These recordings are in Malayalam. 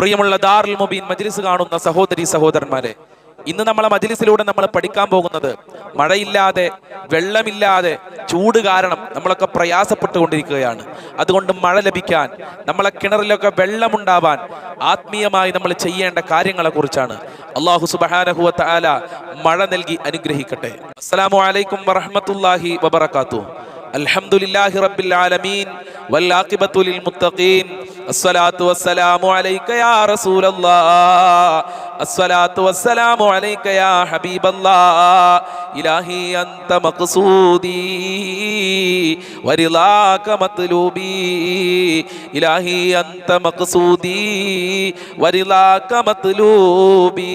പ്രിയമുള്ള ദാറുൽ മുബീൻ മജ്ലിസ് കാണുന്ന സഹോദരി സഹോദരന്മാരെ ഇന്ന് നമ്മളെ മജ്ലിസിലൂടെ നമ്മൾ പഠിക്കാൻ പോകുന്നത് മഴയില്ലാതെ വെള്ളമില്ലാതെ ചൂട് കാരണം നമ്മളൊക്കെ പ്രയാസപ്പെട്ടുകൊണ്ടിരിക്കുകയാണ്. അതുകൊണ്ട് മഴ ലഭിക്കാൻ നമ്മളെ കിണറിലൊക്കെ വെള്ളമുണ്ടാവാൻ ആത്മീയമായി നമ്മൾ ചെയ്യേണ്ട കാര്യങ്ങളെ കുറിച്ചാണ്. അള്ളാഹു സുബാനഹുവ ആല മഴ നൽകി അനുഗ്രഹിക്കട്ടെ. അസ്സലാമു അലൈക്കും വറഹമത്തല്ലാഹി വബർക്കാത്തു അൽഹംദുലില്ലാഹി റബ്ബിൽ ആലമീൻ വൽ മുത്തഖീൻ. അസ്സലാത്തു വസ്സലാമു അലൈക യാ റസൂലല്ലാഹ് അസ്സലാത്തു വസ്സലാമു അലൈക യാ ഹബീബല്ലാഹ് ഇലാഹി അൻത മഖ്സൂദി വരിളാക മത്ലൂബി ഇലാഹി അൻത മഖ്സൂദി വരിളാക മത്ലൂബി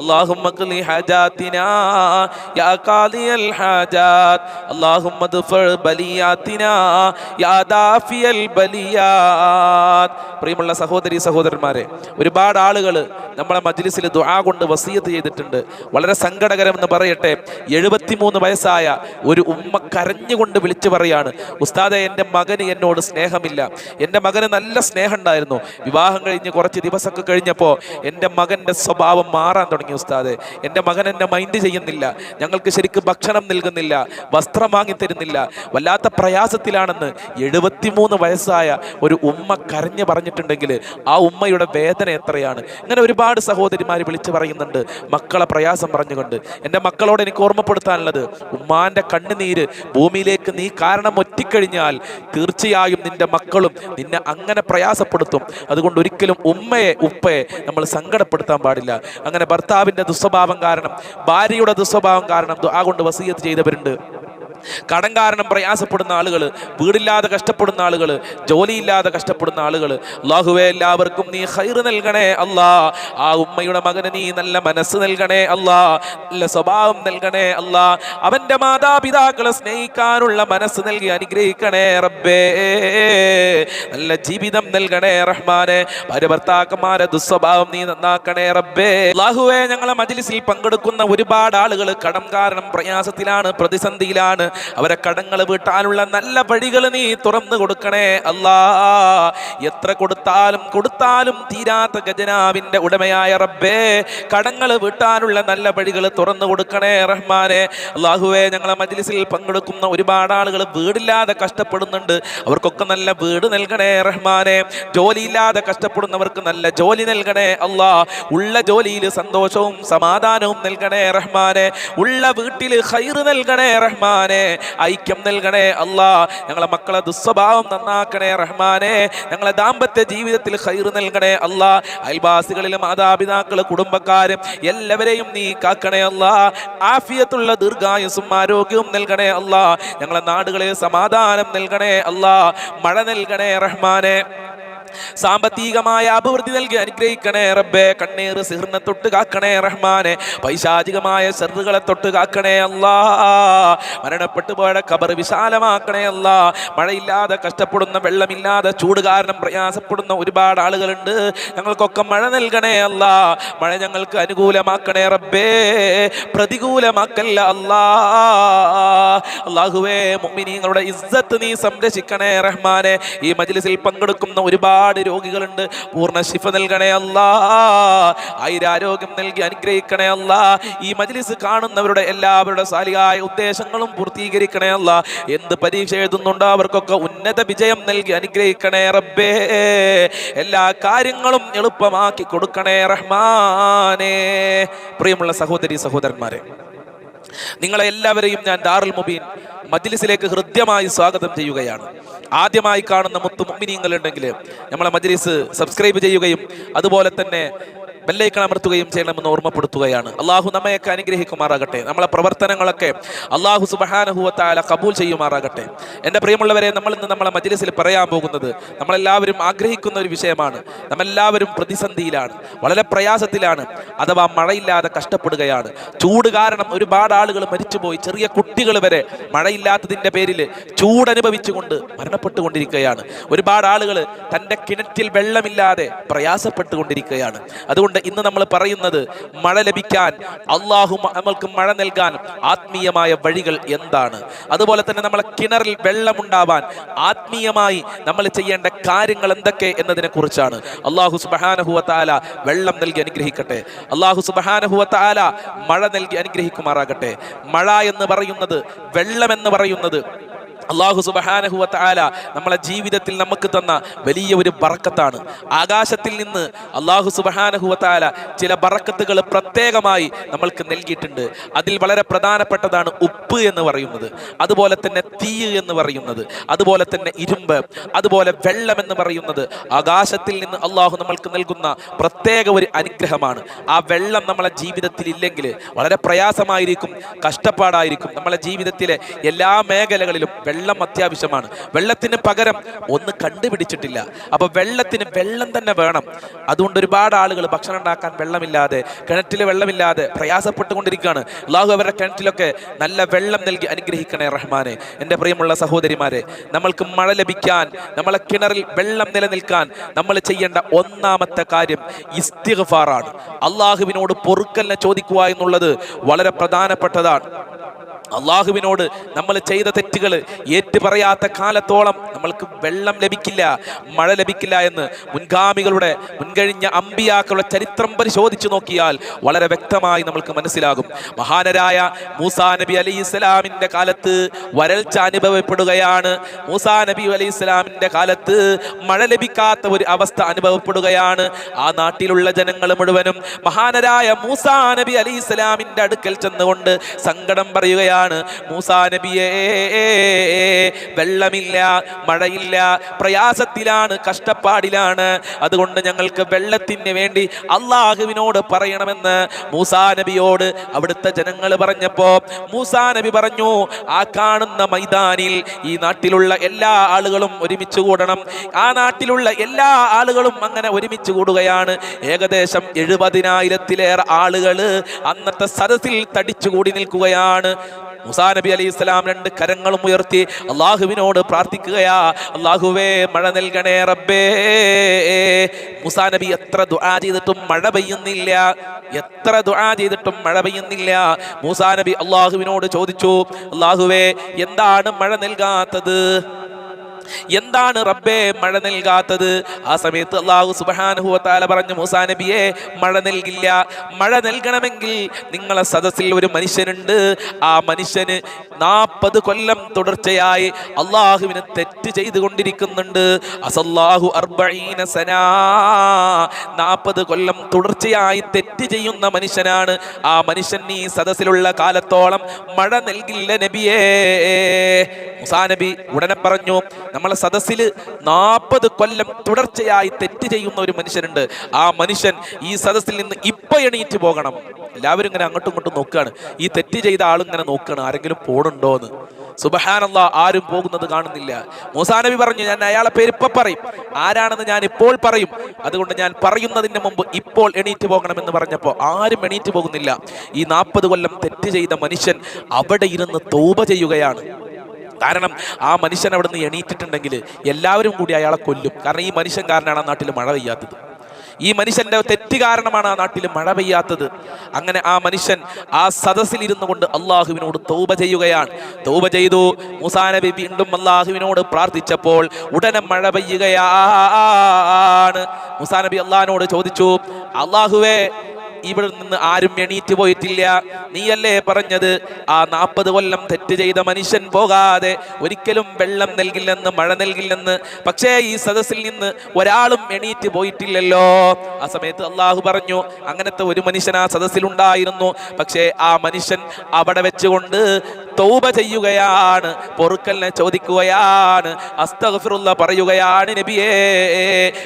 اللهم اقض حاجاتنا يا قاضي الحاجات اللهم ادفع بلياتنا يا دافي البليات പ്രിയമുള്ള സഹോദരി സഹോദരന്മാരെ ഒരുപാട് ആളുകൾ നമ്മളെ മജ്ലിസിൽ ദുആ കൊണ്ട് വസീയത്ത് ചെയ്തിട്ടുണ്ട്. വളരെ സങ്കടകരം എന്ന് പറയട്ടെ. എഴുപത്തിമൂന്ന് വയസ്സായ ഒരു ഉമ്മ കരഞ്ഞുകൊണ്ട് വിളിച്ചു പറയാണ് ഉസ്താദെ എന്റെ മകന് എന്നോട് സ്നേഹമില്ല. എന്റെ മകന് നല്ല സ്നേഹം ഉണ്ടായിരുന്നു വിവാഹം കഴിഞ്ഞ് കുറച്ച് ദിവസമൊക്കെ കഴിഞ്ഞപ്പോൾ എന്റെ മകന്റെ സ്വഭാവം മാറാൻ തുടങ്ങി ഉസ്താദെ. എന്റെ മകൻ എന്നെ മൈൻഡ് ചെയ്യുന്നില്ല. ഞങ്ങൾക്ക് ശരിക്കും ഭക്ഷണം നൽകുന്നില്ല വസ്ത്രം വാങ്ങി തരുന്നില്ല. വല്ലാത്ത പ്രയാസത്തിലാണെന്ന് എഴുപത്തിമൂന്ന് വയസ്സായ ഒരു ഉമ്മ കരഞ്ഞു പറഞ്ഞിട്ടുണ്ടെങ്കിൽ ആ ഉമ്മയുടെ വേദന എത്രയാണ്? ഇങ്ങനെ ഒരുപാട് സഹോദരിമാർ വിളിച്ചു പറയുന്നുണ്ട് മക്കളെ പ്രയാസം പറഞ്ഞുകൊണ്ട്. എന്റെ മക്കളോട് എനിക്ക് ഓർമ്മപ്പെടുത്താനുള്ളത് ഉമ്മാന്റെ കണ്ണുനീര് ഭൂമിയിലേക്ക് നീ കാരണം ഒറ്റിക്കഴിഞ്ഞാൽ തീർച്ചയായും നിന്റെ മക്കളും നിന്നെ അങ്ങനെ പ്രയാസപ്പെടുത്തും. അതുകൊണ്ട് ഒരിക്കലും ഉമ്മയെ ഉപ്പയെ നമ്മൾ സങ്കടപ്പെടുത്താൻ പാടില്ല. അങ്ങനെ ഭർത്താവിന്റെ ദുസ്വഭാവം കാരണം ഭാര്യയുടെ ദുസ്വഭാവം കാരണം ആ കൊണ്ട് വസീയത്ത് ചെയ്തവരുണ്ട്. കടം കാരണം പ്രയാസപ്പെടുന്ന ആളുകൾ വീടില്ലാതെ കഷ്ടപ്പെടുന്ന ആളുകൾ ജോലിയില്ലാതെ കഷ്ടപ്പെടുന്ന ആളുകൾ അള്ളാഹുവെ എല്ലാവർക്കും നീ ഹൈർ നൽകണേ അല്ലാ. ആ ഉമ്മയുടെ മകന് നീ നല്ല മനസ്സ് നൽകണേ അല്ലാ. നല്ല സ്വഭാവം നൽകണേ അല്ലാ. അവന്റെ മാതാപിതാക്കളെ സ്നേഹിക്കാനുള്ള മനസ്സ് നൽകി അനുഗ്രഹിക്കണേ റബ്ബേ. നല്ല ജീവിതം നൽകണേ റഹ്മാനെ. ഭാര്യ ഭർത്താക്കന്മാരെ ദുസ്വഭാവം നീ നന്നാക്കണേ റബ്ബേ. അള്ളാഹുവെ ഞങ്ങളെ മജിലിസിൽ പങ്കെടുക്കുന്ന ഒരുപാട് ആളുകൾ കടം കാരണം പ്രയാസത്തിലാണ് പ്രതിസന്ധിയിലാണ്. അവരെ കടങ്ങൾ വീട്ടാനുള്ള നല്ല വഴികൾ നീ തുറന്നു കൊടുക്കണേ. അല്ലാ എത്ര കൊടുത്താലും കൊടുത്താലും തീരാത്ത ഖജനാവിന്റെ ഉടമയായ റബ്ബേ കടങ്ങൾ വീട്ടാനുള്ള നല്ല വഴികൾ തുറന്നു കൊടുക്കണേ റഹ്മാനെ. അള്ളാഹുവെ ഞങ്ങളെ മജ്ലിസിൽ പങ്കെടുക്കുന്ന ഒരുപാട് ആളുകൾ വീടില്ലാതെ കഷ്ടപ്പെടുന്നുണ്ട്. അവർക്കൊക്കെ നല്ല വീട് നൽകണേ റഹ്മാനെ. ജോലിയില്ലാതെ കഷ്ടപ്പെടുന്നവർക്ക് നല്ല ജോലി നൽകണേ അല്ലാ. ഉള്ള ജോലിയിൽ സന്തോഷവും സമാധാനവും നൽകണേ റഹ്മാനെ. ഉള്ള വീട്ടിൽ ഹൈറ് നൽകണേ റഹ്മാനെ. ഐക്യം നൽകണേ അല്ലാ ഞങ്ങളെ മക്കളെ ദുസ്വഭാവം നന്നാക്കണേ റഹ്മാനെ ഞങ്ങളെ ദാമ്പത്യ ജീവിതത്തിൽ ഹൈറ് നൽകണേ അല്ലാ അയൽവാസികളിൽ മാതാപിതാക്കൾ കുടുംബക്കാരും എല്ലാവരെയും നീ കാക്കണേ അല്ലാ ആഫിയത്തുള്ള ദീർഘായുസും ആരോഗ്യവും നൽകണേ അല്ലാ ഞങ്ങളെ നാടുകളിൽ സമാധാനം നൽകണേ അല്ലാ മഴ നൽകണേ റഹ്മാനെ. സാമ്പത്തികമായ അഭിവൃദ്ധി നൽകി അനുഗ്രഹിക്കണേ റബ്ബേ. കണ്ണീർ സിഹർന്ന തൊട്ട് കാക്കണേ റഹ്മാനെ. പൈശാചികമായ സെറുകളെ തൊട്ട് കാക്കണേ അല്ലാ. മരണപ്പെട്ടു പോയ കബർ വിശാലമാക്കണേ അല്ലാ. മഴയില്ലാതെ കഷ്ടപ്പെടുന്ന വെള്ളമില്ലാതെ ചൂട് കാരണം പ്രയാസപ്പെടുന്ന ഒരുപാട് ആളുകളുണ്ട്. ഞങ്ങൾക്കൊക്കെ മഴ നൽകണേ അല്ലാ. മഴ ഞങ്ങൾക്ക് അനുകൂലമാക്കണേ റബ്ബേ. പ്രതികൂലമാക്കല്ല അല്ലാ. അള്ളാഹുവേ മുഅ്മിനീങ്ങളുടെ ഇസ്സത്ത് നീ സംരക്ഷിക്കണേ റഹ്മാനെ. ഈ മജ്ലിസിൽ പങ്കെടുക്കുന്ന ഒരുപാട് രോഗികളുണ്ട്. പൂർണ ശിഫ നൽകണേ അല്ല. ആയിരാരോഗ്യം നൽകി അനുഗ്രഹിക്കണേ അല്ല. ഈ മജ്ലിസ് കാണുന്നവരുടെ എല്ലാവരുടെ സാലിയായ ഉദ്ദേശങ്ങളും പൂർത്തീകരിക്കണേ അല്ല. എന്ത് പരീക്ഷ എഴുതുന്നുണ്ടോ അവർക്കൊക്കെ ഉന്നത വിജയം നൽകി അനുഗ്രഹിക്കണേ റബ്ബേ. എല്ലാ കാര്യങ്ങളും എളുപ്പമാക്കി കൊടുക്കണേ റഹ്മാനേ. പ്രിയമുള്ള സഹോദരി സഹോദരന്മാരെ നിങ്ങളെ എല്ലാവരെയും ഞാൻ ദാറുൽ മുബീൻ മജ്ലിസിലേക്ക് ഹൃദ്യമായി സ്വാഗതം ചെയ്യുകയാണ്. ആദ്യമായി കാണുന്ന മുത്തു മുമ്മിനിയങ്ങൾ ഉണ്ടെങ്കിൽ നമ്മളെ മജ്ലിസ് സബ്സ്ക്രൈബ് ചെയ്യുകയും അതുപോലെ തന്നെ ബെല്ലൈക്കൺ അമർത്തുകയും ചെയ്യണമെന്ന് ഓർമ്മപ്പെടുത്തുകയാണ്. അള്ളാഹു നമ്മയൊക്കെ അനുഗ്രഹിക്കുമാറാകട്ടെ. നമ്മളെ പ്രവർത്തനങ്ങളൊക്കെ അള്ളാഹു സുബഹാനഹുവത്താല കബൂൽ ചെയ്യുമാറാകട്ടെ. എന്റെ പ്രിയമുള്ളവരെ നമ്മൾ ഇന്ന് നമ്മളെ മജ്ലിസിൽ പറയാൻ പോകുന്നത് നമ്മളെല്ലാവരും ആഗ്രഹിക്കുന്ന ഒരു വിഷയമാണ്. നമ്മെല്ലാവരും പ്രതിസന്ധിയിലാണ് വളരെ പ്രയാസത്തിലാണ് അഥവാ മഴയില്ലാതെ കഷ്ടപ്പെടുകയാണ്. ചൂട് കാരണം ഒരുപാട് ആളുകൾ മരിച്ചുപോയി. ചെറിയ കുട്ടികൾ വരെ മഴയില്ലാത്തതിന്റെ പേരിൽ ചൂടനുഭവിച്ചുകൊണ്ട് മരണപ്പെട്ടുകൊണ്ടിരിക്കുകയാണ്. ഒരുപാട് ആളുകൾ തന്റെ കിണറ്റിൽ വെള്ളമില്ലാതെ പ്രയാസപ്പെട്ടുകൊണ്ടിരിക്കുകയാണ്. അതുകൊണ്ട് ഇന്ന് നമ്മൾ പറയുന്നത് മഴ ലഭിക്കാൻ അള്ളാഹു നമ്മൾക്ക് മഴ നൽകാൻ ആത്മീയമായ വഴികൾ എന്താണ്? അതുപോലെ തന്നെ നമ്മളെ കിണറിൽ വെള്ളമുണ്ടാവാൻ ആത്മീയമായി നമ്മൾ ചെയ്യേണ്ട കാര്യങ്ങൾ എന്തൊക്കെ എന്നതിനെ കുറിച്ചാണ് അള്ളാഹു സുബഹാനഹുവത്താല വെള്ളം നൽകി അനുഗ്രഹിക്കട്ടെ. അള്ളാഹു സുബഹാനഹുവത്താല മഴ നൽകി അനുഗ്രഹിക്കുമാറാകട്ടെ. മഴ എന്ന് പറയുന്നത് വെള്ളം എന്ന് പറയുന്നത് അള്ളാഹു സുബഹാനഹുവ താല നമ്മളെ ജീവിതത്തിൽ നമുക്ക് തന്ന വലിയ ഒരു ബറക്കത്താണ്. ആകാശത്തിൽ നിന്ന് അള്ളാഹു സുബഹാനഹുവ താല ചില ബറക്കത്തുകൾ പ്രത്യേകമായി നമ്മൾക്ക് നൽകിയിട്ടുണ്ട്. അതിൽ വളരെ പ്രധാനപ്പെട്ടതാണ് ഉപ്പ് എന്ന് പറയുന്നത്. അതുപോലെ തന്നെ തീ എന്ന് പറയുന്നത്. അതുപോലെ തന്നെ ഇരുമ്പ്. അതുപോലെ വെള്ളം എന്ന് പറയുന്നത്. ആകാശത്തിൽ നിന്ന് അള്ളാഹു നമ്മൾക്ക് നൽകുന്ന പ്രത്യേക ഒരു അനുഗ്രഹമാണ്. ആ വെള്ളം നമ്മളെ ജീവിതത്തിൽ ഇല്ലെങ്കിൽ വളരെ പ്രയാസമായിരിക്കും കഷ്ടപ്പാടായിരിക്കും. നമ്മളെ ജീവിതത്തിലെ എല്ലാ മേഖലകളിലും വെള്ളം അത്യാവശ്യമാണ്. വെള്ളത്തിന് പകരം ഒന്ന് കണ്ടുപിടിച്ചിട്ടില്ല. അപ്പൊ വെള്ളത്തിന് വെള്ളം തന്നെ വേണം. അതുകൊണ്ട് ഒരുപാട് ആളുകൾ ഭക്ഷണം ഉണ്ടാക്കാൻ വെള്ളമില്ലാതെ കിണറ്റിലെ വെള്ളമില്ലാതെ പ്രയാസപ്പെട്ടുകൊണ്ടിരിക്കുകയാണ്. അള്ളാഹു അവരുടെ കിണറ്റിലൊക്കെ നല്ല വെള്ളം നൽകി അനുഗ്രഹിക്കണേ റഹ്മാനെ. എന്റെ പ്രിയമുള്ള സഹോദരിമാരെ നമ്മൾക്ക് മഴ ലഭിക്കാൻ നമ്മളെ കിണറിൽ വെള്ളം നിലനിൽക്കാൻ നമ്മൾ ചെയ്യേണ്ട ഒന്നാമത്തെ കാര്യം ഇസ്തിഗ്ഫാറാണ്. അള്ളാഹുവിനോട് പൊറുക്കലിനെ ചോദിക്കുക എന്നുള്ളത് വളരെ പ്രധാനപ്പെട്ടതാണ്. അള്ളാഹുവിനോട് നമ്മൾ ചെയ്ത തെറ്റുകൾ ഏറ്റുപറയാത്ത കാലത്തോളം നമ്മൾക്ക് വെള്ളം ലഭിക്കില്ല മഴ ലഭിക്കില്ല എന്ന് മുൻഗാമികളുടെ മുൻകഴിഞ്ഞ അമ്പിയാക്കളുടെ ചരിത്രം പരിശോധിച്ചു നോക്കിയാൽ വളരെ വ്യക്തമായി നമ്മൾക്ക് മനസ്സിലാകും. മഹാനരായ മൂസാ നബി അലി ഇസ്ലാമിന്റെ കാലത്ത് വരൾച്ച അനുഭവപ്പെടുകയാണ്. മൂസാ നബി അലി ഇസ്ലാമിന്റെ കാലത്ത് മഴ ലഭിക്കാത്ത ഒരു അവസ്ഥ അനുഭവപ്പെടുകയാണ്. ആ നാട്ടിലുള്ള ജനങ്ങൾ മുഴുവനും മഹാനരായ മൂസാ നബി അലി ഇസ്ലാമിന്റെ അടുക്കൽ ചെന്നുകൊണ്ട് സങ്കടം പറയുകയാണ്. മൂസാ നബിയേ. വെള്ളമില്ല മഴയില്ല പ്രയാസത്തിലാണ് കഷ്ടപ്പാടിലാണ്. അതുകൊണ്ട് ഞങ്ങൾക്ക് വെള്ളത്തിന് വേണ്ടി അള്ളാഹുവിനോട് പറയണമെന്ന് മൂസാ നബിയോട് അവിടുത്തെ ജനങ്ങൾ പറഞ്ഞപ്പോ മൂസാ നബി പറഞ്ഞു ആ കാണുന്ന മൈതാനിൽ ഈ നാട്ടിലുള്ള എല്ലാ ആളുകളും ഒരുമിച്ച് കൂടണം. ആ നാട്ടിലുള്ള എല്ലാ ആളുകളും അങ്ങനെ ഒരുമിച്ച് കൂടുകയാണ്. ഏകദേശം എഴുപതിനായിരത്തിലേറെ ആളുകൾ അന്നത്തെ സദസ്സിൽ തടിച്ചുകൂടി നിൽക്കുകയാണ്. മുസാ നബി അലി ഇസ്ലാം രണ്ട് കരങ്ങളും ഉയർത്തി അള്ളാഹുവിനോട് പ്രാർത്ഥിക്കുകയാ അള്ളാഹുവേ മഴ നൽകണേ റബ്ബേ. മുസാ നബി എത്ര ദുആ ചെയ്തിട്ടും മഴ പെയ്യുന്നില്ല എത്ര ദുആ ചെയ്തിട്ടും മഴ പെയ്യുന്നില്ല. മൂസാ നബി അള്ളാഹുവിനോട് ചോദിച്ചു അള്ളാഹുവേ എന്താണ് മഴ നൽകാത്തത്? എന്താണ് റബ്ബേ മഴ നൽകാത്തത്? ആ സമയത്ത് അള്ളാഹു സുബാനുഹുവത്താല പറഞ്ഞു മൂസാ നബിയെ മഴ നൽകില്ല. മഴ നൽകണമെങ്കിൽ നിങ്ങളെ സദസ്സിൽ ഒരു മനുഷ്യനുണ്ട്. ആ മനുഷ്യന് നാൽപ്പത് കൊല്ലം തുടർച്ചയായി അള്ളാഹുവിന് തെറ്റ് ചെയ്തുകൊണ്ടിരിക്കുന്നുണ്ട്. അസല്ലാഹു അർബീന സനാ. നാൽപ്പത് കൊല്ലം തുടർച്ചയായി തെറ്റ് ചെയ്യുന്ന മനുഷ്യനാണ്. ആ മനുഷ്യൻ ഈ സദസ്സിലുള്ള കാലത്തോളം മഴ നൽകില്ല നബിയേ. മുസാ നബി ഉടനെ പറഞ്ഞു നമ്മളെ സദസ്സിൽ നാൽപ്പത് കൊല്ലം തുടർച്ചയായി തെറ്റ് ചെയ്യുന്ന ഒരു മനുഷ്യനുണ്ട് ആ മനുഷ്യൻ ഈ സദസ്സിൽ നിന്ന് ഇപ്പൊ എണീറ്റ് പോകണം. എല്ലാവരും ഇങ്ങനെ അങ്ങോട്ടും ഇങ്ങോട്ടും നോക്കുകയാണ്. ഈ തെറ്റ് ചെയ്ത ആളിങ്ങനെ നോക്കുകയാണ്. ആരെങ്കിലും പോണുണ്ടോ എന്ന് സുബഹാനല്ല ആരും പോകുന്നത് കാണുന്നില്ല. മൂസാ നബി പറഞ്ഞു ഞാൻ അയാളെ പേര് ഇപ്പൊ പറയും. ആരാണെന്ന് ഞാൻ ഇപ്പോൾ പറയും. അതുകൊണ്ട് ഞാൻ പറയുന്നതിന് മുമ്പ് ഇപ്പോൾ എണീറ്റ് പോകണമെന്ന് പറഞ്ഞപ്പോൾ ആരും എണീറ്റ് പോകുന്നില്ല. ഈ നാൽപ്പത് കൊല്ലം തെറ്റ് ചെയ്ത മനുഷ്യൻ അവിടെ ഇരുന്ന് തൗബ ചെയ്യുകയാണ്. കാരണം ആ മനുഷ്യൻ അവിടെ നിന്ന് എണീറ്റിട്ടുണ്ടെങ്കിൽ എല്ലാവരും കൂടി അയാളെ കൊല്ലും. കാരണം ഈ മനുഷ്യൻ കാരനാണ് ആ നാട്ടിൽ മഴ പെയ്യാത്തത്. ഈ മനുഷ്യന്റെ തെറ്റ് കാരണമാണ് ആ നാട്ടിൽ മഴ പെയ്യാത്തത്. അങ്ങനെ ആ മനുഷ്യൻ ആ സദസ്സിൽ ഇരുന്നു കൊണ്ട് അള്ളാഹുവിനോട് തൗബ ചെയ്യുകയാണ്. തൗബ ചെയ്തു. മുസാ നബി വീണ്ടും അള്ളാഹുവിനോട് പ്രാർത്ഥിച്ചപ്പോൾ ഉടനെ മഴ പെയ്യുകയാണ്. മുസാ നബി അള്ളാഹിനോട് ചോദിച്ചു അള്ളാഹുവേ ഇവിടെ നിന്ന് ആരും എണീറ്റ് പോയിട്ടില്ല. നീയല്ലേ പറഞ്ഞത്? ആ നാൽപ്പത് കൊല്ലം തെറ്റ് ചെയ്ത മനുഷ്യൻ പോകാതെ ഒരിക്കലും വെള്ളം നൽകില്ലെന്ന് മഴ നൽകില്ലെന്ന് പക്ഷേ ഈ സദസ്സിൽ നിന്ന് ഒരാളും എണീറ്റ് പോയിട്ടില്ലല്ലോ. ആ സമയത്ത് അള്ളാഹു പറഞ്ഞു അങ്ങനത്തെ ഒരു മനുഷ്യൻ ആ സദസ്സിലുണ്ടായിരുന്നു പക്ഷേ ആ മനുഷ്യൻ അവിടെ വെച്ചുകൊണ്ട് തൗബ ചെയ്യുകയാണ് പൊറുക്കലിനെ ചോദിക്കുകയാണ് അസ്തഗ്ഫിറുള്ള പറയുകയാണ് നബിയേ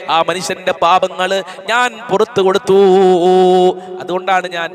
ആ മനുഷ്യന്റെ പാപങ്ങൾ ഞാൻ പുറത്തു കൊടുത്തു. അതുകൊണ്ടാണ് ഞാൻ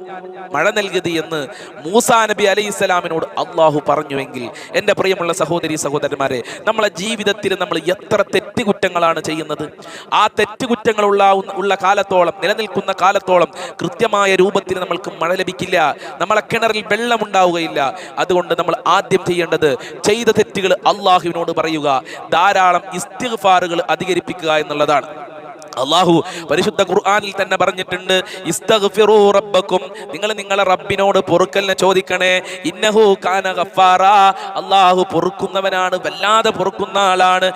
മഴ നൽകിയത് എന്ന് മൂസാ നബി അലൈഹി സ്വലാമിനോട് അള്ളാഹു പറഞ്ഞുവെങ്കിൽ എന്റെ പ്രിയമുള്ള സഹോദരി സഹോദരന്മാരെ നമ്മളെ ജീവിതത്തിൽ നമ്മൾ എത്ര തെറ്റുകുറ്റങ്ങളാണ് ചെയ്യുന്നത്? ആ തെറ്റുകുറ്റങ്ങളുള്ള ഉള്ള കാലത്തോളം നിലനിൽക്കുന്ന കാലത്തോളം കൃത്യമായ രൂപത്തിൽ നമ്മൾക്ക് മഴ ലഭിക്കില്ല. നമ്മളെ കിണറിൽ വെള്ളമുണ്ടാവുകയില്ല അതുകൊണ്ട് നമ്മൾ ആദ്യം ചെയ്യേണ്ടത് ചെയ്ത തെറ്റുകൾ അള്ളാഹുവിനോട് പറയുക. ധാരാളം ഇസ്തിഗ്ഫാറുകൾ അധികരിപ്പിക്കുക എന്നുള്ളതാണ്. അള്ളാഹു പരിശുദ്ധ ഖുർആാനിൽ തന്നെ പറഞ്ഞിട്ടുണ്ട് ഇസ്തഗ്ഫിറൂ റബ്ബക്കും നിങ്ങൾ നിങ്ങളെ റബ്ബിനോട് പൊറുക്കലിനെ ചോദിക്കണേ ഇന്നഹു കാന ഗഫാറ അള്ളാഹു പൊറുക്കുന്നവനാണ് വല്ലാതെ പൊറുക്കുന്ന ആളാണ്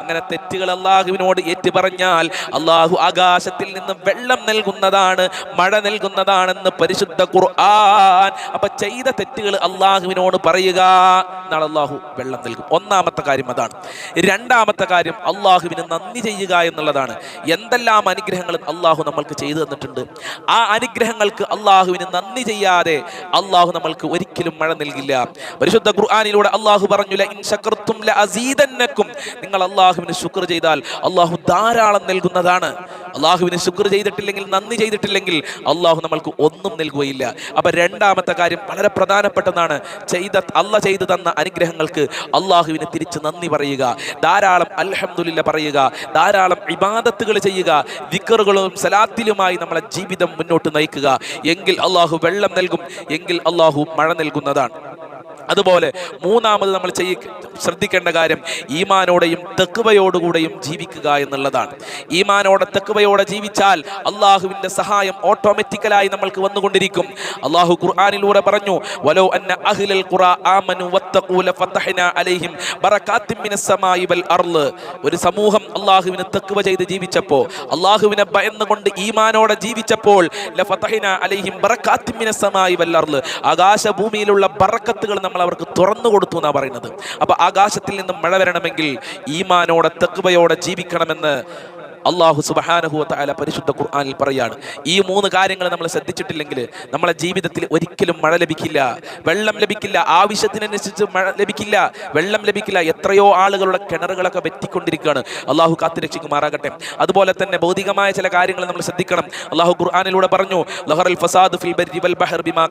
അങ്ങനെ തെറ്റുകൾ അള്ളാഹുവിനോട് ഏറ്റു പറഞ്ഞാൽ അള്ളാഹു ആകാശത്തിൽ നിന്ന് വെള്ളം നൽകുന്നതാണ് മഴ നൽകുന്നതാണെന്ന് പരിശുദ്ധ ഖുർആൻ. അപ്പൊ ചെയ്ത തെറ്റുകൾ അള്ളാഹുവിനോട് പറയുക എന്നാണ് അള്ളാഹു വെള്ളം നൽകും. ഒന്നാമത്തെ കാര്യം അതാണ്. രണ്ടാമത്തെ കാര്യം അള്ളാഹുവിന് നന്ദി ചെയ്യുക എന്നുള്ളതാണ്. എന്തെല്ലാം അനുഗ്രഹങ്ങളും അള്ളാഹു നമ്മൾക്ക് ചെയ്തു തന്നിട്ടുണ്ട്. ആ അനുഗ്രഹങ്ങൾക്ക് അള്ളാഹുവിന് നന്ദി ചെയ്യാതെ അള്ളാഹു നമ്മൾക്ക് ഒരിക്കലും മഴ നൽകില്ല. പരിശുദ്ധ ഖുർആാനിലൂടെ അള്ളാഹു പറഞ്ഞു "ല ഇൻ ശകർത്തും ല അസീദന്നക്കും." നിങ്ങൾ അള്ളാഹുവിന് ശുക്ർ ചെയ്താൽ അള്ളാഹു ധാരാളം നൽകുന്നതാണ്. അള്ളാഹുവിന് ശുക്ർ ചെയ്തിട്ടില്ലെങ്കിൽ നന്ദി ചെയ്തിട്ടില്ലെങ്കിൽ അള്ളാഹു നമ്മൾക്ക് ഒന്നും നൽകുകയില്ല. അപ്പൊ രണ്ടാമത്തെ കാര്യം വളരെ പ്രധാനപ്പെട്ടതാണ്. ചെയ്ത അല്ല ചെയ്തു തന്ന അനുഗ്രഹങ്ങൾക്ക് അള്ളാഹുവിന് തിരിച്ച് നന്ദി പറയുക. ധാരാളം അൽഹംദുലില്ല പറയുക ധാരാളം ഇബാദത്തുകൾ ചെയ്യുക ദിക്കറുകളും സലാത്തിലുമായി നമ്മളെ ജീവിതം മുന്നോട്ട് നയിക്കുക. എങ്കിൽ അള്ളാഹു വെള്ളം നൽകും എങ്കിൽ അള്ളാഹു മഴ നൽകുന്നതാണ്. അതുപോലെ മൂന്നാമത് നമ്മൾ ചെയ്യ ശ്രദ്ധിക്കേണ്ട കാര്യം ഈമാനോടെയും തെക്കുവയോടുകൂടെയും ജീവിക്കുക എന്നുള്ളതാണ്. ഈമാനോടെ തെക്കുവയോടെ ജീവിച്ചാൽ അള്ളാഹുവിന്റെ സഹായം ഓട്ടോമാറ്റിക്കലായി നമ്മൾക്ക് വന്നുകൊണ്ടിരിക്കും. അള്ളാഹു ഖുർആാനിലൂടെ പറഞ്ഞു വലോ അന്ന അഹ്ലൽ ഖുറ ആമനു വത്തഖൂല ഫതഹന അലൈഹിം ബറകാത്തിൻ മിനസ് സമായി വൽ അർൾ. ഒരു സമൂഹം അള്ളാഹുവിനെ തെക്കുവ ചെയ്ത് ജീവിച്ചപ്പോൾ അള്ളാഹുവിനെ ഭയന്നുകൊണ്ട് ഈമാനോടെ ജീവിച്ചപ്പോൾ ലഫതഹ്നാ അലൈഹിം ബറകാത്തിൻ മിനസ് സമായി വൽ അർൾ. ആകാശ ഭൂമിയിലുള്ള ബറക്കത്തുകൾ നമ്മൾ അവർക്ക് തുറന്നു കൊടുത്തു എന്നാണ് പറയുന്നത്. അപ്പൊ ആകാശത്തിൽ നിന്ന് മഴ വരണമെങ്കിൽ ഈമാനോടെ തെക്കുവയോടെ ജീവിക്കണമെന്ന് അള്ളാഹു സുബഹാനഹു തആല പരിശുദ്ധ ഖുർആാനിൽ പറയാണ് ഈ മൂന്ന് കാര്യങ്ങൾ നമ്മൾ ശ്രദ്ധിച്ചിട്ടില്ലെങ്കിൽ നമ്മളെ ജീവിതത്തിൽ ഒരിക്കലും മഴ ലഭിക്കില്ല വെള്ളം ലഭിക്കില്ല ആവശ്യത്തിനനുസരിച്ച് മഴ ലഭിക്കില്ല വെള്ളം ലഭിക്കില്ല എത്രയോ ആളുകളുടെ കിണറുകളൊക്കെ വെറ്റിക്കൊണ്ടിരിക്കുകയാണ് അള്ളാഹു കാത്തിരക്ഷിക്കുമാറാകട്ടെ അതുപോലെ തന്നെ ഭൗതികമായ ചില കാര്യങ്ങൾ നമ്മൾ ശ്രദ്ധിക്കണം. അള്ളാഹു ഖുർആാനിലൂടെ പറഞ്ഞു ലഹറൽ ഫസാദ് ഫിൽ ബർരി വൽ ബഹർ ബിമാ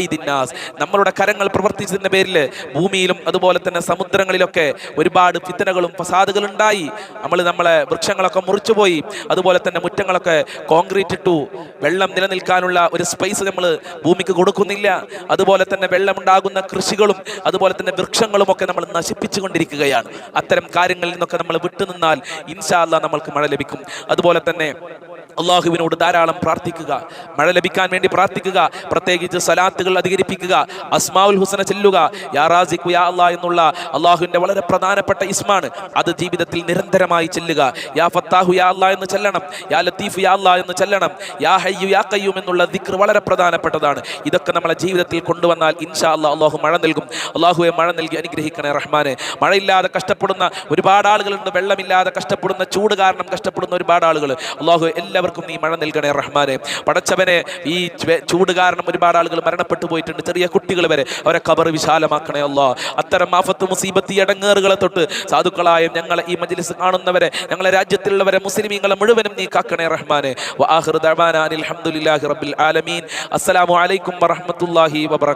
ഐദിന്നാസ് നമ്മളുടെ കരങ്ങൾ പ്രവർത്തിച്ചതിന്റെ പേരിൽ ഭൂമിയിലും അതുപോലെ തന്നെ സമുദ്രങ്ങളിലൊക്കെ ഒരുപാട് ഫിത്തനകളും ഫസാദുകളും ഉണ്ടായി നമ്മൾ നമ്മളെ വൃക്ഷങ്ങളൊക്കെ മുറിച്ചുപോയി അതുപോലെ തന്നെ മുറ്റങ്ങളൊക്കെ കോൺക്രീറ്റ് ഇട്ടു. വെള്ളം നിലനിൽക്കാനുള്ള ഒരു സ്പേസ് നമ്മൾ ഭൂമിക്ക് കൊടുക്കുന്നില്ല. അതുപോലെ തന്നെ വെള്ളമുണ്ടാകുന്ന കൃഷികളും അതുപോലെ തന്നെ വൃക്ഷങ്ങളും ഒക്കെ നമ്മൾ നശിപ്പിച്ചുകൊണ്ടിരിക്കുകയാണ്. അത്തരം കാര്യങ്ങളിൽ നിന്നൊക്കെ നമ്മൾ വിട്ടുനിന്നാൽ ഇൻഷാല്ല നമ്മൾക്ക് മഴ ലഭിക്കും. അതുപോലെ തന്നെ അള്ളാഹുവിനോട് ധാരാളം പ്രാർത്ഥിക്കുക. മഴ ലഭിക്കാൻ വേണ്ടി പ്രാർത്ഥിക്കുക. പ്രത്യേകിച്ച് സലാത്തുകൾ അധികരിപ്പിക്കുക. അസ്മാവുൽ ഹുസന ചെല്ലുക. യാ റാസിഖു യാ അല്ലാ എന്നുള്ള അള്ളാഹുവിന്റെ വളരെ പ്രധാനപ്പെട്ട ഇസ്മാണ്. അത് ജീവിതത്തിൽ നിരന്തരമായി ചെല്ലുക. യാ ഫത്താഹു യാ അള്ളാഹ് എന്ന് ചെല്ലണം. യാ ലത്തീഫ് യാ അള്ളാഹ് എന്ന് ചെല്ലണം. യാ ഹയ്യു യാ കയ്യൂം എന്നുള്ള ദിക്ർ വളരെ പ്രധാനപ്പെട്ടതാണ്. ഇതൊക്കെ നമ്മളെ ജീവിതത്തിൽ കൊണ്ടുവന്നാൽ ഇൻഷാ അള്ളാഹ് അള്ളാഹു മഴ നൽകും. അള്ളാഹുവെ മഴ നൽകി അനുഗ്രഹിക്കണേ റഹ്മാനെ. മഴയില്ലാതെ കഷ്ടപ്പെടുന്ന ഒരുപാട് ആളുകളുണ്ട്. വെള്ളമില്ലാതെ കഷ്ടപ്പെടുന്ന ചൂട് കാരണം കഷ്ടപ്പെടുന്ന ഒരുപാട് ആളുകൾ. അള്ളാഹു എല്ലാവർക്കും നീ മഴ നൽകണേ റഹ്മാനെ. പടച്ചവനെ ഈ ചൂട് കാരണം ഒരുപാട് ആളുകൾ മരണപ്പെട്ടു പോയിട്ടുണ്ട്. ചെറിയ കുട്ടികൾ വരെ അവരെ കബർ വിശാലമാക്കണേ അല്ലോ. അത്തരം ആഫത്ത് മുസീബത്ത് അടങ്ങേറുകളെ തൊട്ട് സാധുക്കളായ ഞങ്ങളെ ഈ മജ്ലിസ് കാണുന്നവരെ ഞങ്ങളെ രാജ്യത്തിലുള്ളവരെ മുസ്ലിമീങ്ങളെ മുഴുവനും നീ കാക്കണേ റഹ്മാനെ. ഹംദുലില്ലാഹി റബ്ബിൽ ആലമീൻ. അസ്സലാമു അലൈക്കും വറഹ്മത്തുള്ളാഹി വബറകാതുഹു